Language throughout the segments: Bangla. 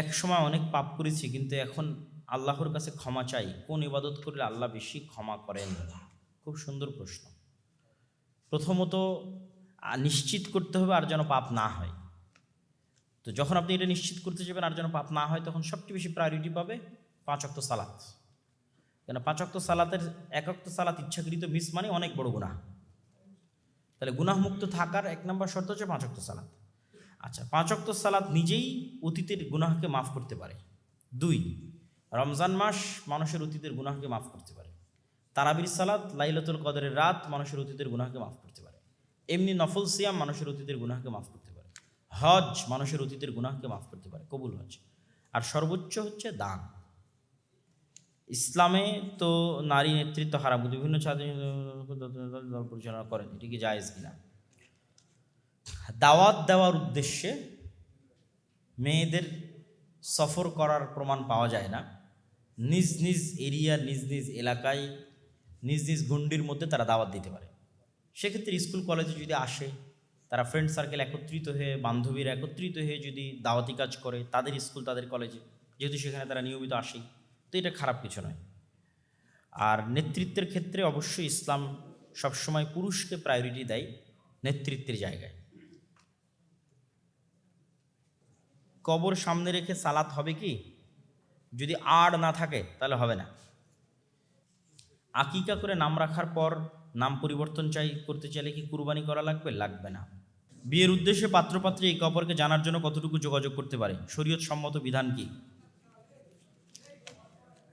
এক সময় অনেক পাপ করেছি, কিন্তু এখন আল্লাহর কাছে ক্ষমা চাই। কোন ইবাদত করলে আল্লাহ বেশি ক্ষমা করেন? খুব সুন্দর প্রশ্ন। প্রথমত নিশ্চিত করতে হবে আর যেন পাপ না হয়। তো যখন আপনি এটা নিশ্চিত করতে যাবেন আর যেন পাপ না হয়, তখন সবচেয়ে বেশি প্রায়োরিটি পাবে পাঁচ অক্ত সালাত। কেন, পাঁচ অক্ত সালাতের, এক অক্ত সালাত ইচ্ছাকৃত মিস মানে অনেক বড় গুনাহ। তাহলে গুনাহমুক্ত থাকার এক নম্বর শর্ত হচ্ছে পাঁচ অক্ত সালাত। আচ্ছা পাঁচ অক্ত সালাত নিজেই অতীতের গুনাহকে মাফ করতে পারে। দুই, রমজান মাস মানুষের অতীতের গুনাহকে মাফ করতে পারে। তারাবির সালাত লাইলাতুল কদরের রাত মানুষের অতীতের গুনাহকে মাফ করতে পারে। এমনি নফল সিয়াম মানুষের অতীতের গুনাহকে মাফ করতে পারে। হজ মানুষের অতীতের গুনাহকে মাফ করতে পারে, কবুল হজ। আর সর্বোচ্চ হচ্ছে দান। ইসলামে তো নারী নেতৃত্ব কিন্তু বিভিন্ন পরিচালনা করেন এটি কি জায়েজ কিনা। দাওয়াত দেওয়ার উদ্দেশ্যে মেয়েদের সফর করার প্রমাণ পাওয়া যায় না। নিজ নিজ এরিয়া, নিজ নিজ এলাকায়, নিজ নিজ গণ্ডির মধ্যে তারা দাওয়াত দিতে পারে। সেক্ষেত্রে স্কুল, কলেজে যদি আসে, তারা ফ্রেন্ড সার্কেল একত্রিত হয়ে, বান্ধবীরা একত্রিত হয়ে যদি দাওয়াতি কাজ করে, তাদের স্কুল, তাদের কলেজে, যেহেতু সেখানে তারা নিয়মিত আসেই তো এটা খারাপ কিছু নয়। আর নেতৃত্বের ক্ষেত্রে অবশ্যই ইসলাম সবসময় পুরুষকে প্রায়োরিটি দেয় নেতৃত্বের জায়গায়। কবর সামনে রেখে সালাত হবে কি? যদি আড় না থাকে, তাহলে হবে না। আকিকা করে নাম রাখার পর নাম পরিবর্তন চাই, করতে চাইলে কি কুরবানি করা লাগবে? লাগবে না। বিয়ের উদ্দেশ্যে পাত্রপাত্রী একে অপরকে জানার জন্য কতটুকু যোগাযোগ করতে পারে? শরীয়ত সম্মত বিধান কি?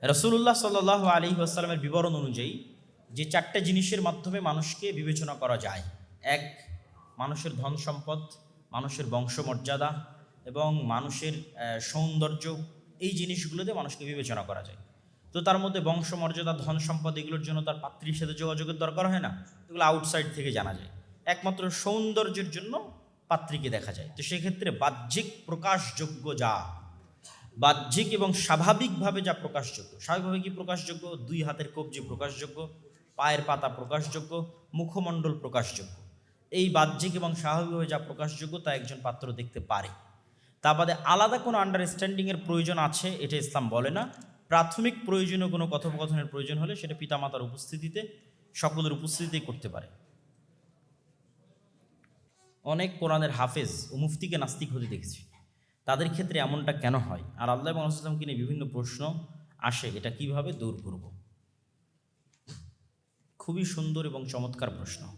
রসুল্লাহ সাল্লাহ আলী আসসালামের বিবরণ অনুযায়ী যে চারটে জিনিসের মাধ্যমে মানুষকে বিবেচনা করা যায়, এক, মানুষের ধন সম্পদ, মানুষের বংশমর্যাদা এবং মানুষের সৌন্দর্য, এই জিনিসগুলোতে মানুষকে বিবেচনা করা যায়। তো তার মধ্যে বংশমর্যাদা, ধন সম্পদ এগুলোর জন্য তার পাত্রীর সাথে যোগাযোগের দরকার হয় না। এগুলো আউটসাইড থেকে জানা যায়। একমাত্র সৌন্দর্যের জন্য পাত্রীকে দেখা যায়। তো সেক্ষেত্রে বাহ্যিক প্রকাশযোগ্য যা, বাহ্যিক এবং স্বাভাবিকভাবে যা প্রকাশযোগ্য, স্বাভাবিকভাবে কি প্রকাশযোগ্য? দুই হাতের কবজি প্রকাশযোগ্য, পায়ের পাতা প্রকাশযোগ্য, মুখমণ্ডল প্রকাশযোগ্য। এই বাহ্যিক এবং স্বাভাবিকভাবে যা প্রকাশযোগ্য তা একজন পাত্র দেখতে পারে। তা বাদে আলাদা কোনো আন্ডারস্ট্যান্ডিংয়ের প্রয়োজন আছে, এটা ইসলাম বলে না। প্রাথমিক প্রয়োজনীয় কোনো কথোপকথনের প্রয়োজন হলে সেটা পিতামাতার উপস্থিতিতে, সকলের উপস্থিতিতেই করতে পারে। অনেক কোরআনের হাফেজ ও মুফতিকে নাস্তিক হতে দেখেছি। তাদের ক্ষেত্রে এমনটা কেন হয়? আর আল্লাহ এবং আসলামকে নিয়ে বিভিন্ন প্রশ্ন আসে, এটা কীভাবে দূর করব? খুবই সুন্দর এবং চমৎকার প্রশ্ন।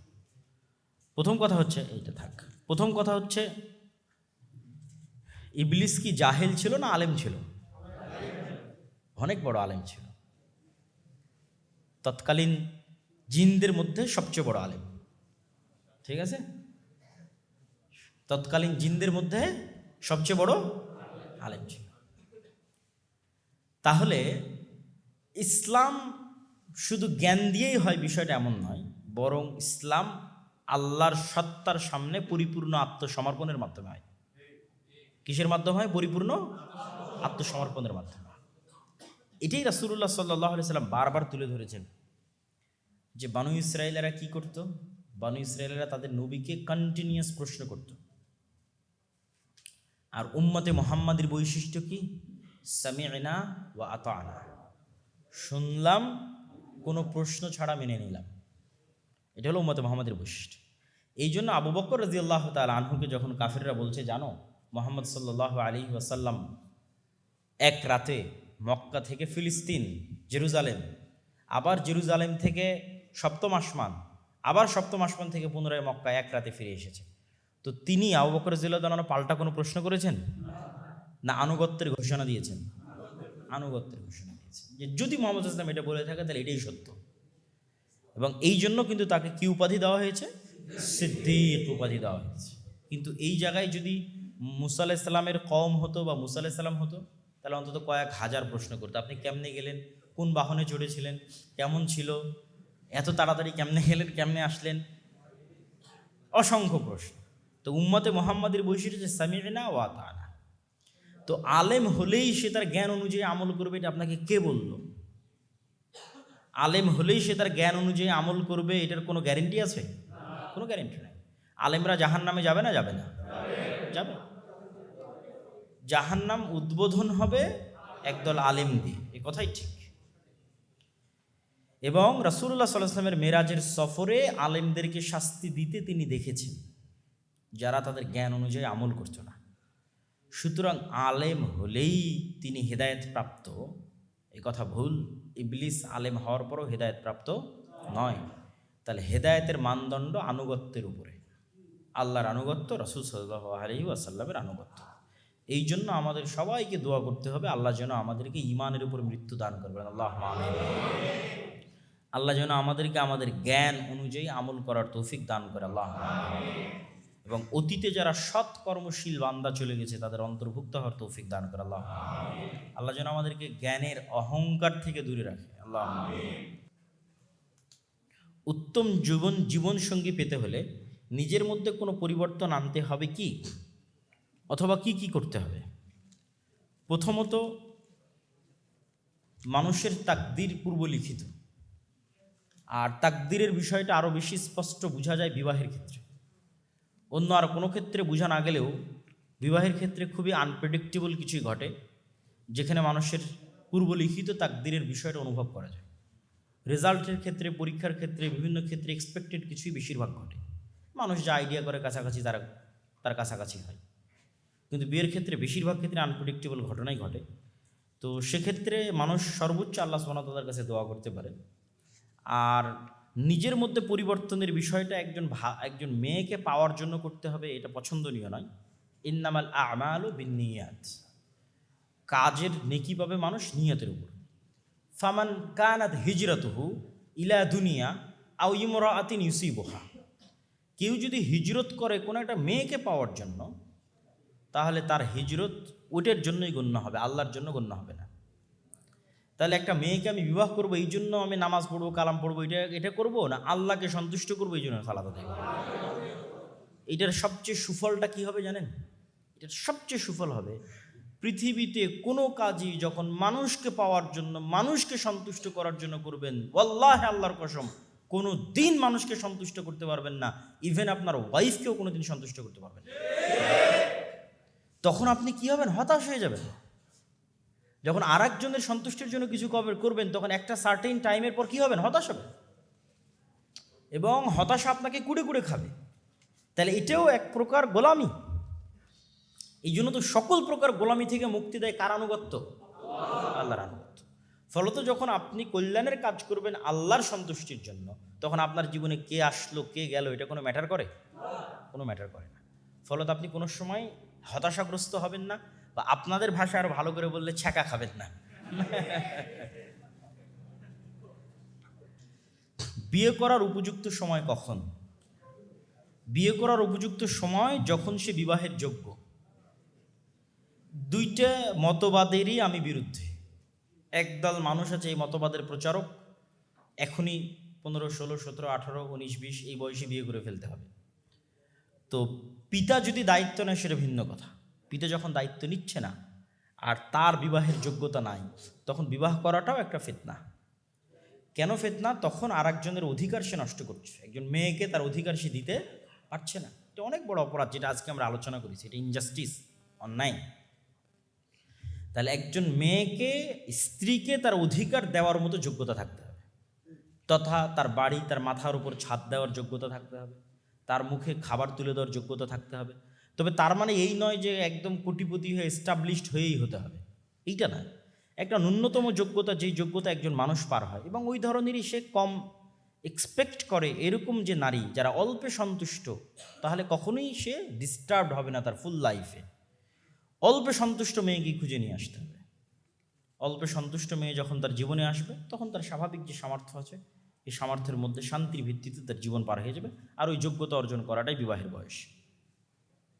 প্রথম কথা হচ্ছে, এইটা থাক। প্রথম কথা হচ্ছে ইবলিস কি জাহেল ছিল না আলেম ছিল? অনেক বড় আলেম ছিল। তৎকালীন জিনদের মধ্যে সবচেয়ে বড় আলেম। ঠিক আছে? তৎকালীন জিনদের মধ্যে সবচেয়ে বড় আলেম ছিল। তাহলে ইসলাম শুধু জ্ঞান দিয়েই হয়, বিষয়টা এমন নয়, বরং ইসলাম আল্লাহর সত্তার সামনে পরিপূর্ণ আত্মসমর্পণের মাধ্যমে হয়। কিসের মাধ্যমে হয়? পরিপূর্ণ আত্মসমর্পণের মাধ্যমে। এটাই রাসুল্লাহ সাল্লাহ সাল্লাম বারবার তুলে ধরেছেন যে বানু ইসরায়েলেরা কি করত? বানু ইসরায়েলেরা তাদের নবীকে কন্টিনিউয়াস প্রশ্ন করত। আর উম্মতে মোহাম্মদের বৈশিষ্ট্য কি? সামিনা ওয়া আতানা। শুনলাম, কোনো প্রশ্ন ছাড়া মেনে নিলাম। এটা হলো উম্মতে মোহাম্মদের বৈশিষ্ট্য। এই জন্য আবু বকর রাজি আল্লাহ তাল আনহুকে যখন কাফিররা বলছে, জানো মোহাম্মদ সাল্লাহ আলী ওয়াসাল্লাম এক রাতে মক্কা থেকে ফিলিস্তিন, জেরুজালেম, আবার জেরুজালেম থেকে সপ্তম আসমান, আবার সপ্তম আসমান থেকে পুনরায় মক্কা এক রাতে ফিরে এসেছে। তো তিনি আবু বকর জিল্লাহ পাল্টা কোনো প্রশ্ন করেছেন? না, আনুগত্যের ঘোষণা দিয়েছেন। আনুগত্যের ঘোষণা দিয়েছেন। যে যদি মোহাম্মদ ইসলাম এটা বলে থাকে, তাহলে এটাই সত্য। এবং এই জন্য কিন্তু তাকে কি উপাধি দেওয়া হয়েছে? সিদ্দিক উপাধি দেওয়া হয়েছে। কিন্তু এই জায়গায় যদি মুসা আলাইসাল্লামের কম হতো বা মুসা আলাইসাল্লাম হতো, তাহলে অন্তত কয়েক হাজার প্রশ্ন করতো। আপনি কেমনে গেলেন? কোন বাহনে চড়েছিলেন? কেমন ছিল? এত তাড়াতাড়ি কেমনে গেলেন? কেমনে আসলেন? অসংখ্য প্রশ্ন। তো উম্মতে মোহাম্মদের বৈশিষ্ট্য হচ্ছে সামিনা ওয়া তানা তো আলেম হলেই সে তার জ্ঞান অনুযায়ী আমল করবে, এটা আপনাকে কে বলল? আলেম হলেই সে তার জ্ঞান অনুযায়ী আমল করবে, এটার কোনো গ্যারেন্টি আছে? কোনো গ্যারেন্টি নাই। আলেমরা জাহান নামে যাবে না? যাবে না? যাবে। জাহান্নাম উদ্বোধন হবে একদল আলেম দিয়ে এ কথাই ঠিক। এবং রাসুল্লাহ সাল্লামের মেরাজের সফরে আলেমদেরকে শাস্তি দিতে তিনি দেখেছেন। যারা তাদের জ্ঞান অনুযায়ী আমল করতো না। সুতরাং আলেম হলেই তিনি হেদায়েত প্রাপ্ত। এই কথা ভুল। ইবলিস আলেম হওয়ার পরও হেদায়েত প্রাপ্ত নয়। তাহলে হেদায়েতের মানদণ্ড আনুগত্যের উপরে। আল্লাহর আনুগত্য, রসুল সাল্লাহ আলহি আসাল্লামের আনুগত্য। এই জন্য আমাদের সবাইকে দোয়া করতে হবে, আল্লাহ যেন আমাদেরকে ইমানের উপর মৃত্যু দান করবেন আল্লাহ আল্লাহ যেন আমাদেরকে আমাদের জ্ঞান অনুযায়ী আমল করার তৌফিক দান করে, আল্লাহ। এবং অতীতে যারা সৎ কর্মশীল বান্দা চলে গেছে, তাদের অন্তর্ভুক্ত হওয়ার তৌফিক দান করে, আল্লাহ আল্লাহ যেন আমাদেরকে জ্ঞানের অহংকার থেকে দূরে রাখে, আল্লাহ। উত্তম জীবন, জীবনসঙ্গী পেতে হলে নিজের মধ্যে কোনো পরিবর্তন আনতে হবে কি অথবা কি কি করতে হবে? প্রথমত, মানুষের তাকদির পূর্বলিখিত আর তাকদিরের বিষয়টা আরও বেশি স্পষ্ট বোঝা যায় বিবাহের ক্ষেত্রে। অন্য আর কোনো ক্ষেত্রে বোঝা না গেলেও বিবাহের ক্ষেত্রে খুবই আনপ্রেডিক্টেবল কিছুই ঘটে, যেখানে মানুষের পূর্বলিখিত তাকদিরের বিষয়টা অনুভব করা যায়। রেজাল্টের ক্ষেত্রে, পরীক্ষার ক্ষেত্রে, বিভিন্ন ক্ষেত্রে এক্সপেক্টেড কিছুই বেশিরভাগ ঘটে। মানুষ যা আইডিয়া করে কাছাকাছি তারা, তার কাছাকাছি হয়। কিন্তু বিয়ের ক্ষেত্রে বেশিরভাগ ক্ষেত্রে আনপ্রেডিক্টেবল ঘটনাই ঘটে। তো সেক্ষেত্রে মানুষ সর্বোচ্চ আল্লাহ সোনাতার কাছে দোয়া করতে পারে আর নিজের মধ্যে পরিবর্তনের বিষয়টা একজন ভা, একজন মেয়েকে পাওয়ার জন্য করতে হবে, এটা পছন্দনীয় নয়। ইন্নামাল আমাল ও বিনিয়াত কাজের নেকি পাবে মানুষ নিয়তের উপর। ফামান কানাত হিজরতহু ইলা দুনিয়া আউ ইমরা আতিন ইউসিবহা। কেউ যদি হিজরত করে কোনো একটা মেয়েকে পাওয়ার জন্য তাহলে তার হিজরত ওইটার জন্যই গণ্য হবে, আল্লাহর জন্য গণ্য হবে না। তাহলে একটা মেয়েকে আমি বিবাহ করব, এই জন্য আমি নামাজ পড়ব, কালাম পড়ব, এটা এটা করব না? আল্লাহকে সন্তুষ্ট করব, এই জন্য সালাদা দেবো এটার সবচেয়ে সুফলটা কি হবে জানেন? এটার সবচেয়ে সুফল হবে, পৃথিবীতে কোনো কাজই যখন মানুষকে পাওয়ার জন্য, মানুষকে সন্তুষ্ট করার জন্য করবেন, ওয়াল্লাহ আল্লাহর কসম, কোনো দিন মানুষকে সন্তুষ্ট করতে পারবেন না। ইভেন আপনার ওয়াইফকেও কোনো দিন সন্তুষ্ট করতে পারবেন না। তখন আপনি কি হবেন? হতাশ হয়ে যাবেন। যখন আর একজনের সন্তুষ্টির জন্য কিছু কবে- করবেন, তখন একটা সার্টেন টাইমের পর কি হবেন? হতাশ হবেন। এবং হতাশা আপনাকে কুড়ে কুড়ে খাবে। তাহলে এটাও এক প্রকার গোলামি। এই জন্য তো সকল প্রকার গোলামি থেকে মুক্তি দেয় কার আনুগত্য? আল্লাহর আনুগত্য। ফলত যখন আপনি কল্যাণের কাজ করবেন আল্লাহর সন্তুষ্টির জন্য, তখন আপনার জীবনে কে আসলো, কে গেল, এটা কোনো ম্যাটার করে? কোনো ম্যাটার করে না। ফলত আপনি কোনো সময় হতাশাগ্রস্ত হবেন না বা আপনাদের ভাষা আরও ভালো করে বললে ছ্যাঁকা খাবেন না। বিয়ে করার উপযুক্ত সময় কখন? বিয়ে করার উপযুক্ত সময় যখন সে বিবাহের যোগ্য। দুইটা মতবাদেরই আমি বিরুদ্ধে। একদল মানুষ আছে, এই মতবাদের প্রচারক। এখনই পনেরো, ষোলো, সতেরো, আঠারো, উনিশ, বিশ এই বয়সে বিয়ে করে ফেলতে হবে। তো পিতা যদি দায়িত্ব নেয়, সেটা ভিন্ন কথা। পিতা যখন দায়িত্ব নিচ্ছে না, আর তার বিবাহের যোগ্যতা নাই, তখন বিবাহ করাটাও একটা ফেতনা। কেন ফেতনা? তখন আর একজনের অধিকার সে নষ্ট করছে। একজন মেয়েকে তার অধিকার সে দিতে পারছে না। এটা অনেক বড় অপরাধ যেটা আজকে আমরা আলোচনা করেছি। এটা ইনজাস্টিস অন্যায়। তাহলে একজন মেয়েকে, স্ত্রীকে তার অধিকার দেওয়ার মতো যোগ্যতা থাকতে হবে। তথা তার বাড়ি, তার মাথার উপর ছাদ দেওয়ার যোগ্যতা থাকতে হবে। তার মুখে খাবার তুলে দেওয়ার যোগ্যতা থাকতে হবে। তবে তার মানে এই নয় যে একদম কোটিপতি হয়ে এস্টাবলিশড হয়েই হতে হবে। এইটা না একটা ন্যূনতম যোগ্যতা, যেই যোগ্যতা একজন মানুষ পার হয় এবং ওই ধরনেরই সে কম এক্সপেক্ট করে এরকম যে নারী যারা অল্পে সন্তুষ্ট, তাহলে কখনোই সে ডিস্টার্বড হবে না তার ফুল লাইফে অল্পে সন্তুষ্ট মেয়েকে খুঁজে নিয়ে আসতে হবে। অল্পে সন্তুষ্ট মেয়ে যখন তার জীবনে আসবে, তখন তার স্বাভাবিক যে সামর্থ্য আছে এই সামর্থ্যের মধ্যে শান্তির ভিত্তিতে তার জীবন পার হয়ে যাবে আর ওই যোগ্যতা অর্জন করাটাই বিবাহের বয়স।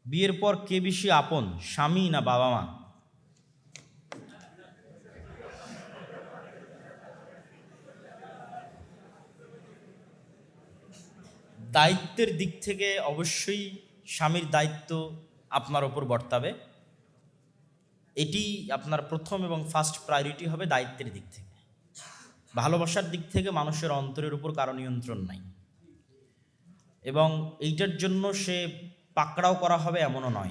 বিয়ের পর কে বেশি আপন, স্বামী না বাবা মা? দায়িত্বের দিক থেকে অবশ্যই স্বামীর দায়িত্ব আপনার ওপর বর্তাবে। এটি আপনার প্রথম এবং ফার্স্ট প্রায়োরিটি হবে দায়িত্বের দিক থেকে। ভালোবাসার দিক থেকে মানুষের অন্তরের উপর কারও নিয়ন্ত্রণ নাই। এবং এইটার জন্য সে পাকড়াও করা হবে এমনও নয়।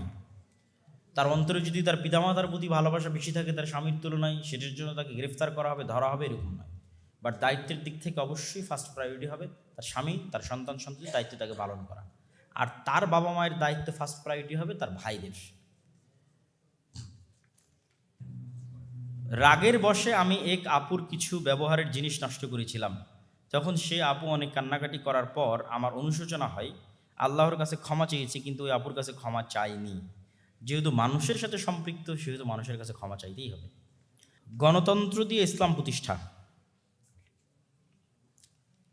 তার অন্তরে যদি তার পিতামাতার প্রতি ভালোবাসা বেশি থাকে, তার স্বামীর তুলনায় সেটার জন্য তাকে গ্রেফতার করা হবে, ধরা হবে এরকম নয়। বাট দায়িত্বের দিক থেকে অবশ্যই ফার্স্ট প্রায়োরিটি হবে তার স্বামী, তার সন্তান সন্ততির দায়িত্ব তাকে পালন করা। আর তার বাবা মায়ের দায়িত্ব ফার্স্ট প্রায়োরিটি হবে তার ভাইদের। রাগের বশে আমি এক আপুর কিছু ব্যবহারের জিনিস নষ্ট করেছিলাম। তখন সে আপু অনেক কান্নাকাটি করার পর আমার অনুশোচনা হয়, আল্লাহর কাছে ক্ষমা চেয়েছি কিন্তু ওই আপুর কাছে ক্ষমা চাইনি। যেহেতু মানুষের সাথে সম্পৃক্ত, সেহেতু মানুষের কাছে ক্ষমা চাইতেই হবে। গণতন্ত্র দিয়ে ইসলাম প্রতিষ্ঠা।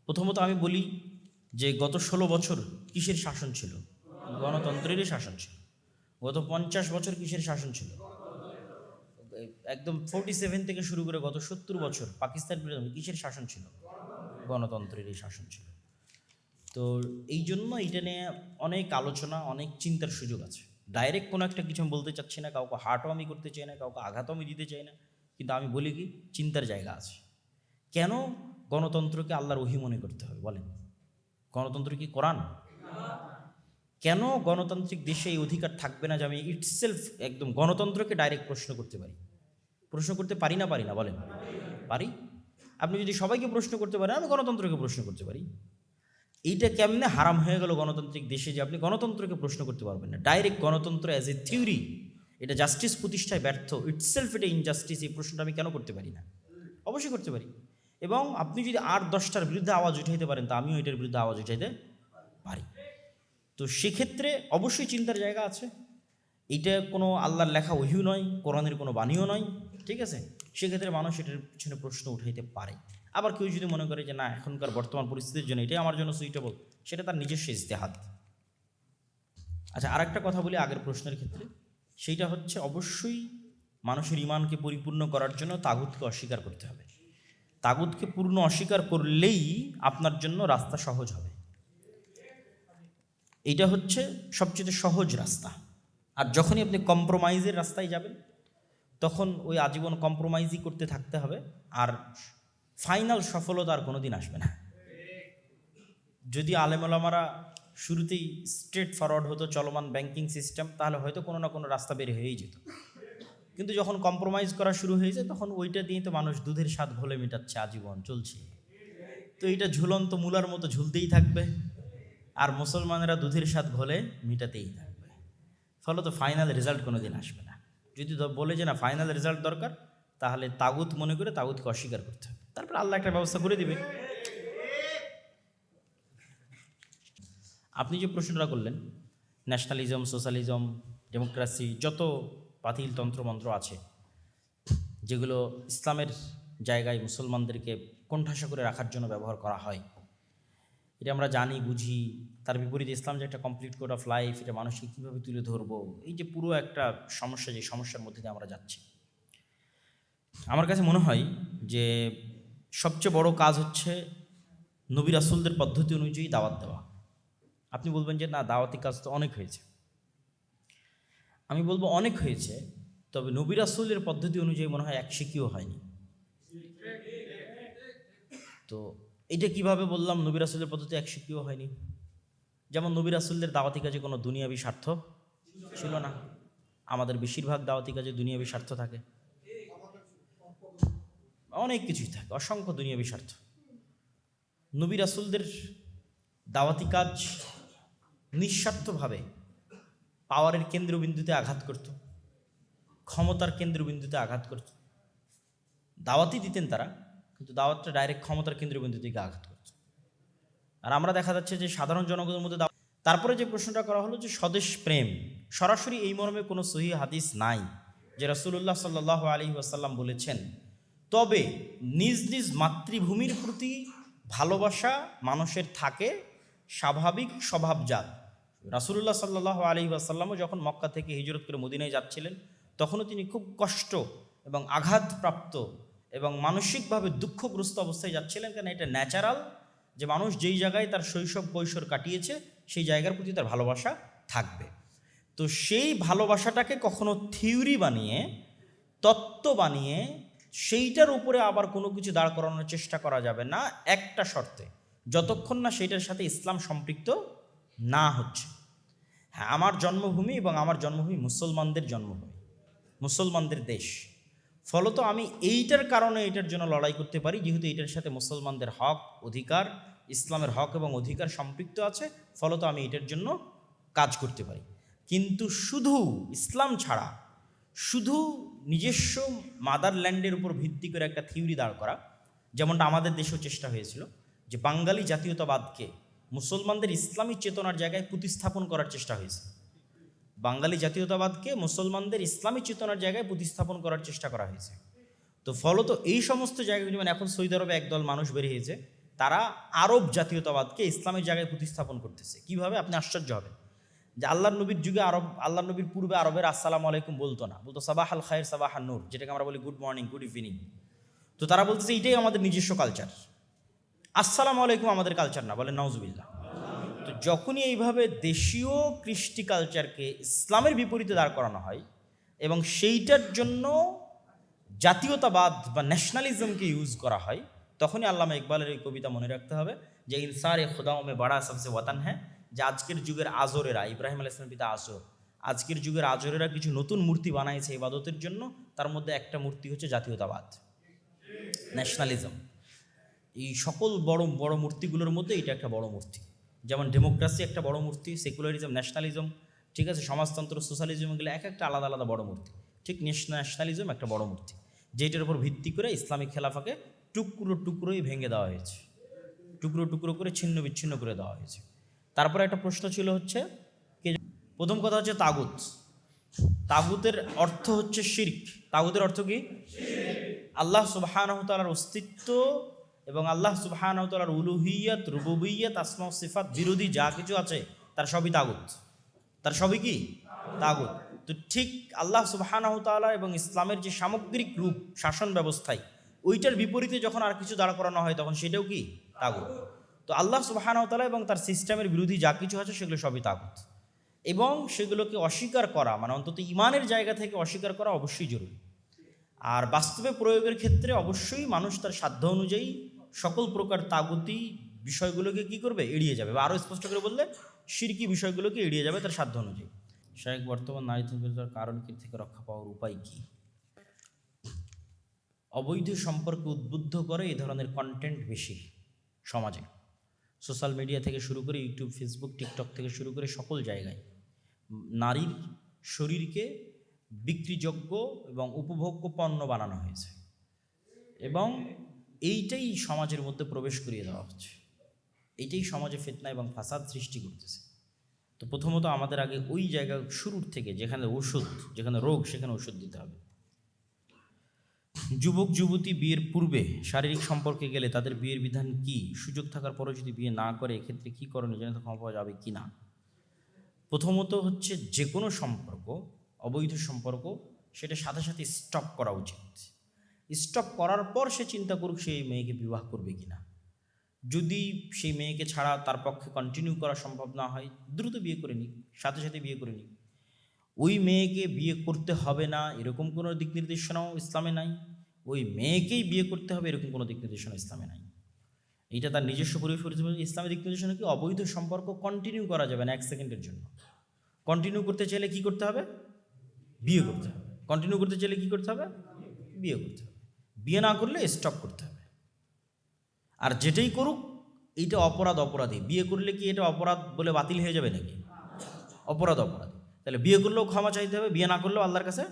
প্রথমত আমি বলি যে গত ষোলো বছর কিসের শাসন ছিল? গণতন্ত্রেরই শাসন ছিল। গত পঞ্চাশ বছর কিসের শাসন ছিল? একদম ফোর্টি সেভেন থেকে শুরু করে গত সত্তর বছর পাকিস্তান কিসের শাসন ছিল? গণতন্ত্রেরই শাসন ছিল। তো এই জন্য এটা নিয়ে অনেক আলোচনা, অনেক চিন্তার সুযোগ আছে। ডাইরেক্ট কোনো একটা কিছু আমি বলতে চাচ্ছি না, কাউকে হার্টও আমি করতে চাই না, কাউকে আঘাতও আমি দিতে চাই না। কিন্তু আমি বলি কি, চিন্তার জায়গা আছে। কেন গণতন্ত্রকে আল্লাহর ওহি মনে করতে হবে বলেন? গণতন্ত্র কি কোরআন? কেন গণতান্ত্রিক দেশে এই অধিকার থাকবে না যে আমি ইটসেলফ একদম গণতন্ত্রকে ডাইরেক্ট প্রশ্ন করতে পারি? প্রশ্ন করতে পারি না পারি না, বলেন। পারি? আপনি যদি সবাইকে প্রশ্ন করতে পারেন, আমি গণতন্ত্রকে প্রশ্ন করতে পারি। এইটা কেমনে হারাম হয়ে গেল গণতান্ত্রিক দেশে যে আপনি গণতন্ত্রকে প্রশ্ন করতে পারবেন না? ডাইরেক্ট গণতন্ত্র অ্যাজ এ থিওরি এটা জাস্টিস প্রতিষ্ঠায় ব্যর্থ ইটসেলফ এটা ইনজাস্টিস এই প্রশ্নটা আমি কেন করতে পারি না? অবশ্যই করতে পারি। এবং আপনি যদি আট দশটার বিরুদ্ধে আওয়াজ উঠাইতে পারেন, তা আমিও এটার বিরুদ্ধে আওয়াজ উঠাইতে পারি। তো সেক্ষেত্রে অবশ্যই চিন্তার জায়গা আছে। এইটা কোনো আল্লাহর লেখা ওহিও নয়, কোরআনের কোনো বাণীও নয়। ঠিক আছে? সেক্ষেত্রে মানুষ এটার পিছনে প্রশ্ন উঠাইতে পারে। আবার কেউ যদি মনে করে যে, না, এখনকার বর্তমান পরিস্থিতির জন্য এটাই আমার জন্য সুইটেবল সেটা তার নিজস্ব ইজতেহাদ আচ্ছা আর একটা কথা বলি আগের প্রশ্নের ক্ষেত্রে। সেইটা হচ্ছে অবশ্যই মানুষের ইমানকে পরিপূর্ণ করার জন্য তাগুতকে অস্বীকার করতে হবে। তাগুতকে পূর্ণ অস্বীকার করলেই আপনার জন্য রাস্তা সহজ হবে। এইটা হচ্ছে সবচেয়ে সহজ রাস্তা। আর যখনই আপনি কম্প্রোমাইজের রাস্তায় যাবেন তখন ওই আজীবন কম্প্রোমাইজই করতে থাকতে হবে আর ফাইনাল সফলতা আর কোনো দিন আসবে না। যদি আলেমলামারা শুরুতেই স্ট্রেট ফরওয়ার্ড হতো চলমান ব্যাংকিং সিস্টেম তাহলে হয়তো কোনো না কোনো রাস্তা বের হয়েই যেত। কিন্তু যখন কম্প্রোমাইজ করা শুরু হয়েছে, তখন ওইটা দিয়ে তো মানুষ দুধের স্বাদ ঘোলে মেটাচ্ছে আজীবন, চলছে। তো এটা ঝুলন্ত মূলার মতো ঝুলতেই থাকবে আর মুসলমানেরা দুধের স্বাদ ঘোলে মেটাতেই থাকবে। ফলত ফাইনাল রেজাল্ট কোনো দিন আসবে না। যদি বলে যে না ফাইনাল রেজাল্ট দরকার, তাহলে তাগুত মনে করে তাগুতকে অস্বীকার করতে হবে। তারপর আল্লাহ একটা ব্যবস্থা করে দিবে। আপনি যে প্রশ্নটা করলেন ন্যাশনালিজম সোশ্যালিজম ডেমোক্রেসি যত বাতিল তন্ত্রমন্ত্র আছে, যেগুলো ইসলামের জায়গায় মুসলমানদেরকে কোণঠাসা করে রাখার জন্য ব্যবহার করা হয়, এটা আমরা জানি, বুঝি তার বিপরীতে ইসলাম যে একটা কমপ্লিট কোড অফ লাইফ এটা মানুষকে কীভাবে তুলে ধরবো? এই যে পুরো একটা সমস্যা, যে সমস্যার মধ্যে দিয়ে আমরা যাচ্ছি। আমার কাছে মনে হয় যে সবচেয়ে বড় কাজ হচ্ছে নবী রাসুলদের পদ্ধতি অনুযায়ী দাওয়াত দেওয়া। আপনি বলবেন যে, না, দাওয়াতি কাজ তো অনেক হয়েছে। আমি বলব অনেক হয়েছে, তবে নবী রাসুলের পদ্ধতি অনুযায়ী মনে হয় এক শিকিও হয়নি। তো এটা কীভাবে বললাম, নবী রাসুলের পদ্ধতি এক শিকিও হয়নি? যেমন নবী রাসুলদের দাওয়াতি কাজে কোনো দুনিয়াবি স্বার্থ ছিল না। আমাদের বেশিরভাগ দাওয়াতি কাজে দুনিয়াবি স্বার্থ থাকে। অনেক কিছুই থাকে, অসংখ্য দুনিয়াবি স্বার্থ। নবী রাসুলদের দাওয়াতি কাজ নিঃস্বার্থভাবে পাওয়ারের কেন্দ্রবিন্দুতে আঘাত করত, ক্ষমতার কেন্দ্রবিন্দুতে আঘাত করত। দাওয়াতি দিতেন তারা, কিন্তু দাওয়াতটা ডাইরেক্ট ক্ষমতার কেন্দ্রবিন্দু থেকে আঘাত করত। আর আমরা দেখা যাচ্ছে যে সাধারণ জনগণের মধ্যে তারপরে যে প্রশ্নটা করা হলো যে স্বদেশ প্রেম, সরাসরি এই মর্মে কোনো সহি হাদিস নাই যে রাসূলুল্লাহ সাল্লাহ আলী ওয়াসাল্লাম বলেছেন। তবে নিজ নিজ মাতৃভূমির প্রতি ভালোবাসা মানুষের থাকে, স্বাভাবিক স্বভাবজাত। রাসূলুল্লাহ সাল্লাহ আলী ওয়াসাল্লামও যখন মক্কা থেকে হিজরত করে মদিনায় যাচ্ছিলেন, তখনও তিনি খুব কষ্ট এবং আঘাতপ্রাপ্ত এবং মানসিকভাবে দুঃখগ্রস্ত অবস্থায় যাচ্ছিলেন কারণ এটা ন্যাচারাল যে মানুষ যেই জায়গায় তার শৈশব কৈশোর কাটিয়েছে, সেই জায়গার প্রতি তার ভালোবাসা থাকবে। তো সেই ভালোবাসাটাকে কখনো থিওরি বানিয়ে, তত্ত্ব বানিয়ে, সেইটার উপরে আবার কোনো কিছু দাঁড় করানোর চেষ্টা করা যাবে না একটা শর্তে। যতক্ষণ না সেইটার সাথে ইসলাম সম্পৃক্ত না হচ্ছে। হ্যাঁ আমার জন্মভূমি এবং আমার জন্মভূমি মুসলমানদের জন্মভূমি, মুসলমানদের দেশ। ফলত আমি এইটার কারণে এটার জন্য লড়াই করতে পারি, যেহেতু এটার সাথে মুসলমানদের হক, অধিকার ইসলামের হক এবং অধিকার সম্পৃক্ত আছে, ফলত আমি এটার জন্য কাজ করতে পারি। কিন্তু শুধু ইসলাম ছাড়া, শুধু নিজস্ব মাদারল্যান্ডের উপর ভিত্তি করে একটা থিওরি দাঁড় করা, যেমনটা আমাদের দেশেও চেষ্টা হয়েছিল, যে বাঙালি জাতীয়তাবাদকে মুসলমানদের ইসলামী চেতনার জায়গায় প্রতিস্থাপন করার চেষ্টা হয়েছে। বাঙালি জাতীয়তাবাদকে মুসলমানদের ইসলামী চেতনার জায়গায় প্রতিস্থাপন করার চেষ্টা করা হয়েছে। তো ফলত এই সমস্ত জায়গায় যেমন এখন সৌদি আরবে একদল মানুষ বেরিয়েছে তারা আরব জাতীয়তাবাদকে ইসলামের জায়গায় প্রতিস্থাপন করতেছে। কীভাবে? আপনি আশ্চর্য হবেন। যে আল্লাহ নবীর যুগে আরব আল্লাহ নবীর পূর্বে আরবের আসসালামু আলাইকুম বলতো না। বলতো সাবাহ আল খায়ের সাবাহ নূর যেটাকে আমরা বলি, গুড মর্নিং, গুড ইভিনিং তো তারা বলতেছে এইটাই আমাদের নিজস্ব কালচার। আসসালাম আলাইকুম আমাদের কালচার না বলে নওজুবিল্লাহ তো যখনই এইভাবে দেশীয় কৃষ্টি কালচারকে ইসলামের বিপরীতে দাঁড় করানো হয় এবং সেইটার জন্য জাতীয়তাবাদ বা ন্যাশনালিজমকে ইউজ করা হয় তখনই আল্লামা ইকবালের এই কবিতা মনে রাখতে হবে যে ইনসার এ খুদাও মে বাড়া সবসে ওয়াতান হ্যাঁ? যে আজকের যুগের আজরেরা, ইব্রাহিম আল ইসলাম পিতা আজর, আজকের যুগের আজরেরা কিছু নতুন মূর্তি বানাইছে ইবাদতের জন্য, তার মধ্যে একটা মূর্তি হচ্ছে জাতীয়তাবাদ ন্যাশনালিজম এই সকল বড় বড় মূর্তিগুলোর মধ্যে এটা একটা বড় মূর্তি। যেমন ডেমোক্রেসি একটা বড় মূর্তি সেকুলারিজম ন্যাশনালিজম ঠিক আছে? সমাজতন্ত্র সোশ্যালিজম এগুলো এক একটা আলাদা আলাদা বড় মূর্তি। ঠিক ন্যাশনালিজম একটা বড় মূর্তি যেটার উপর ভিত্তি করে ইসলামিক খেলাফাকে টুকরো টুকরোই ভেঙে দেওয়া হয়েছে। টুকরো টুকরো করে ছিন্ন বিচ্ছিন্ন করে দেওয়া হয়েছে। তারপরে একটা প্রশ্ন ছিল হচ্ছে, কে প্রথম কথা হচ্ছে তাগুত। তাগুতের অর্থ হচ্ছে শির্ক। তাগুতের অর্থ কি? আল্লাহ সুবাহানহতালার অস্তিত্ব এবং আল্লাহ সুবাহানহতালার উলুহিয়াত, রুবুবিয়াত, আসমা সিফাত বিরোধী যা কিছু আছে, তার সবই তাগুত। তার সবই কি? তাগুত। তো ঠিক আল্লাহ সুবাহানহতালা এবং ইসলামের যে সামগ্রিক রূপ, শাসন ব্যবস্থায় ওইটার বিপরীতে যখন আর কিছু দাঁড় করানো হয় তখন সেটাও কি? তাগুত। তো আল্লাহ সুবাহানহতালা এবং তার সিস্টেমের বিরোধী যা কিছু আছে সেগুলো সবই তাগুত। এবং সেগুলোকে অস্বীকার করা মানে অন্তত ইমানের জায়গা থেকে অস্বীকার করা অবশ্যই জরুরি। আর বাস্তবে প্রয়োগের ক্ষেত্রে অবশ্যই মানুষ তার সাধ্য অনুযায়ী সকল প্রকার তাগুতি বিষয়গুলোকে কি করবে? এড়িয়ে যাবে। বা আরও স্পষ্ট করে বললে, সিরকি বিষয়গুলোকে এড়িয়ে যাবে তার সাধ্য অনুযায়ী। শাহেক বর্তমান নারীতন্ত্রের কারণ কি থেকে রক্ষা পাওয়ার উপায় কি? অবৈধ সম্পর্কে উদ্বুদ্ধ করে এই ধরনের কন্টেন্ট বেশি সমাজে। সোশ্যাল মিডিয়া থেকে শুরু করে ইউটিউব ফেসবুক টিকটক থেকে শুরু করে সকল জায়গায় নারীর শরীরকে বিক্রিযোগ্য এবং উপভোগ্য পণ্য বানানো হয়েছে এবং এইটাই সমাজের মধ্যে প্রবেশ করিয়ে দেওয়া হচ্ছে। এইটাই সমাজে ফেতনা এবং ফাসাদ সৃষ্টি করতেছে। তো প্রথমত আমাদের আগে ওই জায়গা শুরুর থেকে যেখানে ওষুধ, যেখানে রোগ, সেখানে ওষুধ দিতে হবে। যুবক, যুবতী বিয়ের পূর্বে শারীরিক সম্পর্কে গেলে তাদের বিয়ের বিধান কি? সুযোগ থাকার পরও যদি বিয়ে না করে, এক্ষেত্রে কী করণীয়? জন্য ক্ষমা পাওয়া যাবে কি না? প্রথমত হচ্ছে যে কোনো সম্পর্ক, অবৈধ সম্পর্ক, সেটা সাথে সাথে স্টপ করা উচিত। স্টপ করার পর সে চিন্তা করুক সেই মেয়েকে বিবাহ করবে কি না। যদি সেই মেয়েকে ছাড়া তার পক্ষে কন্টিনিউ করা সম্ভব না হয়, দ্রুত বিয়ে করে নিক, সাথে সাথে বিয়ে করে নিক। ওই মেয়েকে বিয়ে করতে হবে না, এরকম কোনো দিক নির্দেশনাও ইসলামে নাই। ওই মেয়েকেই বিয়ে করতে হবে এরকম কোনো দিক নির্দেশনা ইসলামে নাই। এইটা তার নিজস্ব পরিবেশ ইসলামের দিক নির্দেশনা কি? অবৈধ সম্পর্ক কন্টিনিউ করা যাবে না এক সেকেন্ডের জন্য। কন্টিনিউ করতে চাইলে কি করতে হবে? বিয়ে করতে হবে। কন্টিনিউ করতে চাইলে কি করতে হবে? বিয়ে করতে হবে। বিয়ে না করলে স্টপ করতে হবে। আর যেটাই করুক, এইটা অপরাধ অপরাধী। বিয়ে করলে কি এটা অপরাধ বলে বাতিল হয়ে যাবে নাকি? অপরাধ অপরাধী। তাহলে বিয়ে করলেও ক্ষমা চাইতে হবে, বিয়ে না করলেও আল্লাহর কাছে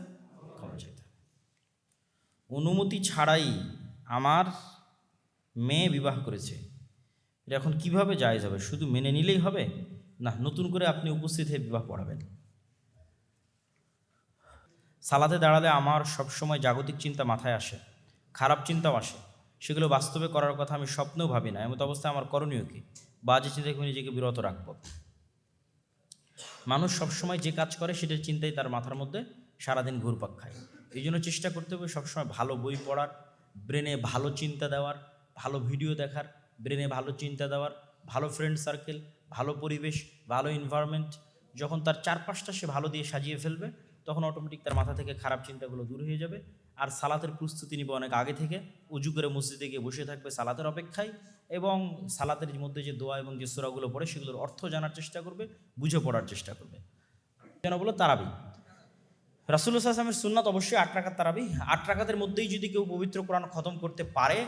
অনুমতি ছাড়াই আমার মেয়ে বিবাহ করেছে। এটা এখন কীভাবে যায় যাবে শুধু মেনে নিলেই হবে? না, নতুন করে আপনি উপস্থিত হয়ে বিবাহ পড়াবেন। সালাতে দাঁড়ালে আমার সবসময় জাগতিক চিন্তা মাথায় আসে, খারাপ চিন্তাও আসে। সেগুলো বাস্তবে করার কথা আমি স্বপ্নেও ভাবি না। এমত অবস্থায় আমার করণীয় কি? বাজে চিন্তা থেকে নিজেকে বিরত রাখব। মানুষ সবসময় যে কাজ করে, সেটার চিন্তাই তার মাথার মধ্যে সারাদিন ঘুরপাক খায়। এই জন্য চেষ্টা করতে হবে সবসময় ভালো বই পড়ার, ব্রেনে ভালো চিন্তা দেওয়ার, ভালো ভিডিও দেখার, ব্রেনে ভালো চিন্তা দেওয়ার, ভালো ফ্রেন্ড সার্কেল ভালো পরিবেশ, ভালো এনভায়রনমেন্ট যখন তার চারপাশটা সে ভালো দিয়ে সাজিয়ে ফেলবে, তখন অটোমেটিক তার মাথা থেকে খারাপ চিন্তাগুলো দূর হয়ে যাবে। আর সালাতের প্রস্তুতি নিবে অনেক আগে থেকে। উজু করে মসজিদে গিয়ে বসে থাকবে সালাতের অপেক্ষায় এবং সালাতের মধ্যে যে দোয়া এবং যে সোরাগুলো পড়ে সেগুলোর অর্থ জানার চেষ্টা করবে, বুঝে পড়ার চেষ্টা করবে। কেন বলো তারাবি। রাসুল্লাহ আসলামের সুন্নাত অবশ্যই আট রাকাত তারাবি। আট রাকাতের মধ্যেই যদি কেউ পবিত্র কোরআন খতম করতে পারে,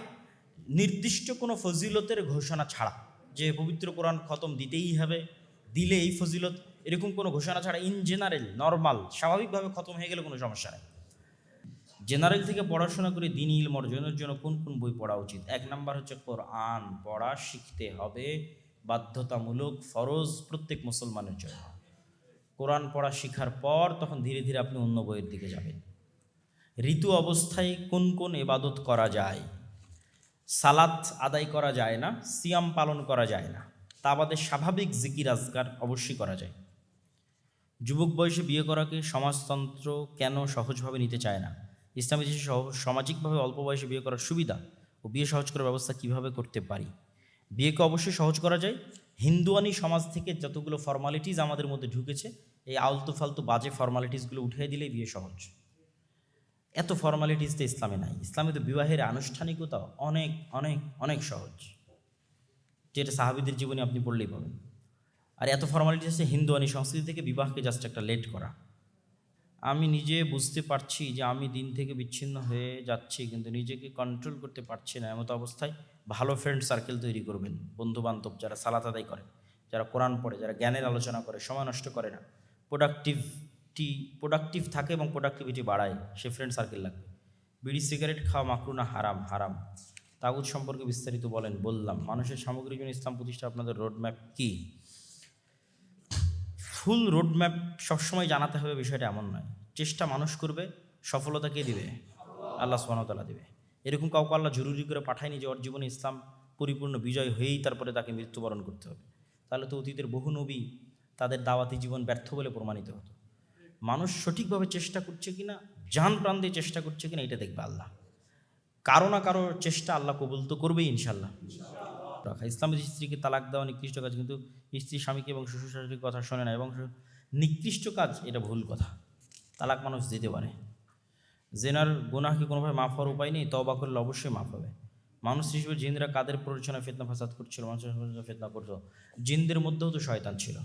নির্দিষ্ট কোনো ফজিলতের ঘোষণা ছাড়া। যে পবিত্র কোরআন খতম দিতেই হবে, দিলে এই ফজিলত, এরকম কোনো ঘোষণা ছাড়া ইন জেনারেল নর্মাল স্বাভাবিকভাবে খতম হয়ে গেলে কোনো সমস্যা নেই। জেনারেল থেকে পড়াশোনা করে দিন ইলম অর্জনের জন্য কোন কোন বই পড়া উচিত? এক নাম্বার হচ্ছে কোরআন পড়া শিখতে হবে, বাধ্যতামূলক ফরজ প্রত্যেক মুসলমানের জন্য। কোরআন পড়া শিখার পর তখন ধীরে ধীরে আপনি অন্য বইয়ের দিকে যাবেন। ঋতু অবস্থায় কোন কোন এবাদত করা যায়? সালাত আদায় করা যায় না, সিয়াম পালন করা যায় না। তা বাদে স্বাভাবিক জিকির আজকার অবশ্যই করা যায়। যুবক বয়সে বিয়ে করাকে সমাজতন্ত্র কেন সহজভাবে নিতে চায় না? ইসলামী দেশে সামাজিকভাবে অল্প বয়সে বিয়ে করার সুবিধা ও বিয়ে সহজ করার ব্যবস্থা কীভাবে করতে পারি? বিয়েকে অবশ্যই সহজ করা যায়। হিন্দুয়ানি সমাজ থেকে যতগুলো ফর্মালিটিস আমাদের মধ্যে ঢুকেছে এই আলতু ফালতু বাজে ফর্মালিটিসগুলো উঠিয়ে দিলেই বিয়ে সহজ। এত ফর্মালিটিস তো ইসলামে নাই। ইসলামে তো বিবাহের আনুষ্ঠানিকতা অনেক অনেক অনেক সহজ। যেটা সাহাবিদের জীবনে আপনি পড়লেই পাবেন। আর এত ফর্মালিটি আছে হিন্দুয়ানি সংস্কৃতি থেকে বিবাহকে জাস্ট একটা লেট করা। আমি নিজে বুঝতে পারছি যে আমি দিন থেকে বিচ্ছিন্ন হয়ে যাচ্ছি, কিন্তু নিজেকে কন্ট্রোল করতে পারছি না। এমতো অবস্থায় ভালো ফ্রেন্ড সার্কেল তৈরি করবেন। বন্ধু বান্ধব যারা সালাত আদায় করে, যারা কোরআন পড়ে, যারা জ্ঞানের আলোচনা করে, সময় নষ্ট করে না। প্রোডাক্টিভটি প্রোডাক্টিভ থাকে এবং প্রোডাক্টিভিটি বাড়ায়। সে ফ্রেন্ড সার্কেল লাগবে। বিড়ি সিগারেট খাওয়া মাকরু না হারাম হারাম। তাগুদ সম্পর্কে বিস্তারিত বলেন, বললাম। মানুষের সামগ্রিক জন্য ইসলাম প্রতিষ্ঠা আপনাদের রোডম্যাপ কী? ফুল রোডম্যাপ সবসময় জানাতে হবে বিষয়টা এমন নয়। চেষ্টা মানুষ করবে, সফলতা কে দিবে? আল্লাহ সুবাহতাল্লাহ দিবে। এরকম কাউকে আল্লাহ জরুরি করে পাঠায়নি যে ওর জীবনে ইসলাম পরিপূর্ণ বিজয় হয়েই তারপরে তাকে মৃত্যুবরণ করতে হবে। তাহলে তো অতীতের বহু নবী তাদের দাওয়াতি জীবন ব্যর্থ বলে প্রমাণিত হতো। মানুষ সঠিকভাবে চেষ্টা করছে কিনা, জান প্রাণ দিয়ে চেষ্টা করছে কিনা, এটা দেখবে আল্লাহ। কারও না কারও চেষ্টা আল্লাহ কবুল তো করবেই ইনশাল্লাহ রাখা ইসলামের স্ত্রীকে তালাক দেওয়া নিকৃষ্ট কাজ, কিন্তু স্ত্রী স্বামীকে এবং শ্বশুর শাশুড়ির কথা শোনে না, এবং নিকৃষ্ট কাজ, এটা ভুল কথা। তালাক মানুষ দিতে পারে। জেনার গুনাহ কি কোনোভাবে মাফ হওয়ার উপায় নেই তবা করলে অবশ্যই মাফ হবে। মানুষ হিসেবে জিনরা কাদের প্ররোচনা ফেতনা ফাসাদ করছিল, মানুষের ফেতনা করতো। জিনদের মধ্যেও তো শয়তান ছিল।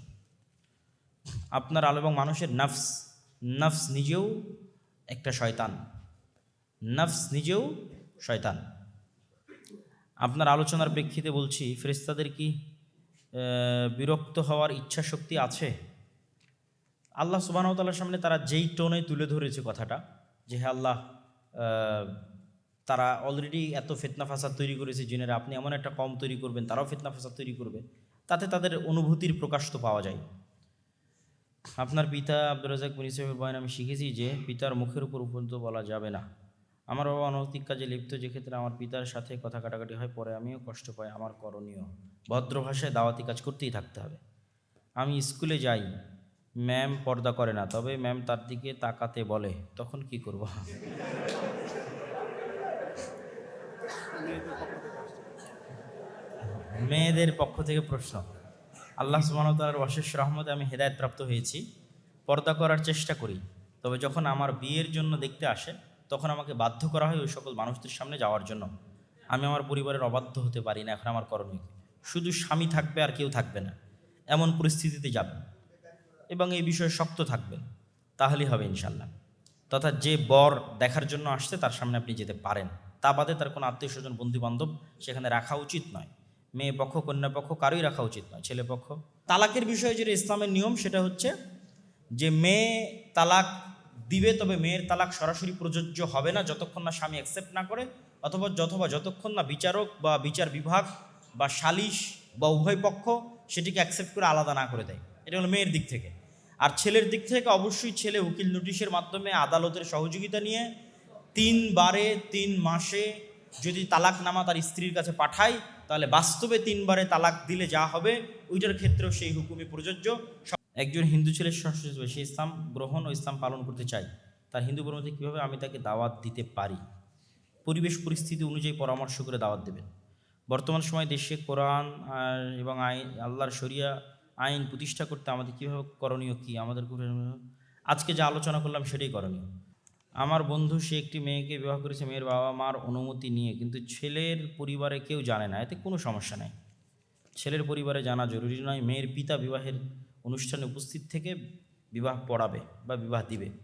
আপনার আলো এবং মানুষের নফস নফস নিজেও একটা শয়তান। নফস নিজেও শয়তান। আপনার আলোচনার প্রেক্ষিতে বলছি ফেরেস্তাদের কি বিরক্ত হওয়ার ইচ্ছা শক্তি আছে? আল্লাহ সুবাহতাল্লার সামনে তারা যেই টোনে তুলে ধরেছে কথাটা, যে হ্যাঁ আল্লাহ তারা অলরেডি এত ফেতনা ফাসাদ তৈরি করেছে জিনেরা, আপনি এমন একটা কম তৈরি করবেন, তারাও ফেতনা ফাসাদ তৈরি করবে, তাতে তাদের অনুভূতির প্রকাশ তো পাওয়া যায়। আপনার পিতা আব্দুর রাজাক মিনিসেফের বয়ান আমি শিখেছি যে, পিতার মুখের উপর উপন্ত বলা যাবে না। আমার বাবা অনৈতিক কাজে লিপ্ত, যে ক্ষেত্রে আমার পিতার সাথে কথা কাটাকাটি হয়, পরে আমিও কষ্ট পাই, আমার করণীয়। ভদ্র ভাষায় দাওয়াতি কাজ করতেই থাকতে হবে। আমি স্কুলে যাই, ম্যাম পর্দা করে না, তবে ম্যাম তার দিকে তাকাতে বলে, তখন কি করব? মেয়েদের পক্ষ থেকে প্রশ্ন। আল্লাহ সুবাহতালার অশেষ রহমতে আমি হেদায়ত প্রাপ্ত হয়েছি। পর্দা করার চেষ্টা করি। তবে যখন আমার বিয়ের জন্য দেখতে আসে, তখন আমাকে বাধ্য করা হয় ওই সকল মানুষদের সামনে যাওয়ার জন্য। আমি আমার পরিবারের অবাধ্য হতে পারি না, এখন আমার করণীয় শুধু স্বামী থাকবে আর কেউ থাকবে না। এমন পরিস্থিতিতে যাবেন। এবং এই বিষয়ে শক্ত থাকবেন। তাহলেই হবে ইনশাল্লাহ তথা যে বর দেখার জন্য আসছে, তার সামনে আপনি যেতে পারেন। তা বাদে তার কোনো আত্মীয় স্বজন বন্ধু বান্ধব সেখানে রাখা উচিত নয়। মেয়ে পক্ষ, কন্যা পক্ষ কারোই রাখা উচিত নয়, ছেলে পক্ষ। তালাকের বিষয়ে যেটা ইসলামের নিয়ম, সেটা হচ্ছে যে মেয়ে তালাক দিবে, তবে মেয়ের তালাক সরাসরি প্রযোজ্য হবে না যতক্ষণ না স্বামী অ্যাকসেপ্ট না করে, অথবা অথবা যতক্ষণ না বিচারক বা বিচার বিভাগ বা সালিশ বা উভয় পক্ষ সেটিকে অ্যাকসেপ্ট করে আলাদা না করে দেয়। এটা হলো মেয়ের দিক থেকে। আর ছেলের দিক থেকে অবশ্যই ছেলে উকিল নোটিশের মাধ্যমে আদালতের সহযোগিতা নিয়ে তিন বারে তিন মাসে যদি তালাকনামা তার স্ত্রীর কাছে পাঠায় তাহলে বাস্তবে তিনবারে তালাক দিলে যা হবে, ওইটার ক্ষেত্রেও সেই হুকুমই প্রযোজ্য। একজন হিন্দু হিসেবে সে ইসলাম গ্রহণ ও ইসলাম পালন করতে চাই তার হিন্দু ধর্মতে কীভাবে আমি তাকে দাওয়াত দিতে পারি? পরিবেশ পরিস্থিতি অনুযায়ী পরামর্শ করে দাওয়াত দেবেন। বর্তমান সময় দেশে কোরআন এবং আইন, আল্লাহর শরিয়া আইন প্রতিষ্ঠা করতে আমাদের কীভাবে করণীয় কী? আমাদের আজকে যা আলোচনা করলাম সেটাই করণীয়। আমার বন্ধু, সে একটি মেয়েকে বিবাহ করেছে, মেয়ের বাবা মার অনুমতি নিয়ে। কিন্তু ছেলের পরিবারে কেউ জানে না, এতে কোনো সমস্যা নেই। ছেলের পরিবারে জানা জরুরি নয়, মেয়ের পিতা বিবাহের অনুষ্ঠানে উপস্থিত থেকে বিবাহ পড়াবে বা বিবাহ দিবে।